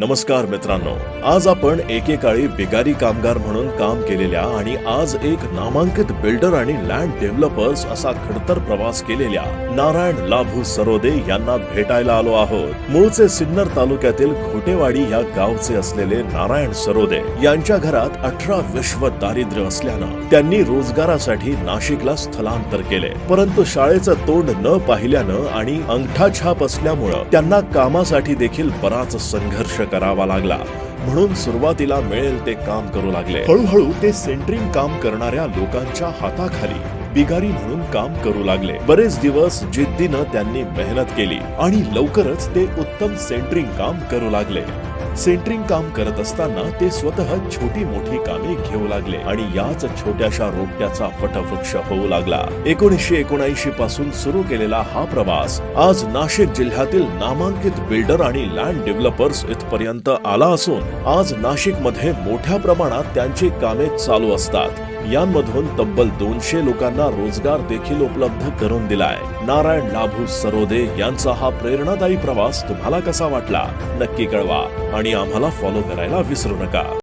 नमस्कार मित्रांनो आज आपण एकेकाळी बिगारी कामगार म्हणून काम केलेल्या आणि आज एक नामांकित बिल्डर आणि लँड डेव्हलपर्स असा खडतर प्रवास केलेल्या नारायण लाभू सरोदे यांना भेटायला आलो आहोत. मूळचे सिन्नर तालुक्यातील घोटेवाडी या गावचे असलेले नारायण सरोदे यांच्या घरात अठरा विश्व दारिद्र्य असल्यानं त्यांनी रोजगारासाठी नाशिकला स्थलांतर केले. परंतु शाळेचं तोंड न पाहिल्यानं आणि अंगठा छाप असल्यामुळं त्यांना कामासाठी देखील बराच संघर्ष करावा लागला. म्हणून सुरुवातीला मिळेल ते काम करू लागले. हळूहळू ते सेंटरिंग काम करणाऱ्या लोकांच्या हाताखाली बिगारी म्हणून काम करू लागले. बरेच दिवस जिद्दीनं त्यांनी मेहनत केली आणि लवकरच ते उत्तम सेंटरिंग काम करू लागले. सेंटरिंग काम करत असताना ते स्वतः छोटी मोठी कामे घेऊ लागले आणि याच छोट्याशा रोपट्याचा वटवृक्ष होऊ लागला. एकोणीसशे एकोणऐंशी पासून सुरू केलेला हा प्रवास आज नाशिक जिल्ह्यातील नामांकित बिल्डर आणि लँड डेव्हलपर्स इथपर्यंत आला असून आज नाशिकमध्ये मोठ्या प्रमाणात त्यांची कामे चालू असतात. यांमधून तब्बल दोनशे लोकांना रोजगार देखील उपलब्ध करून दिलाय. नारायण लाभू सरोदे यांचा हा प्रेरणादायी प्रवास तुम्हाला कसा वाटला? नक्की कळवा आणि आम्हाला फॉलो करायला विसरू नका.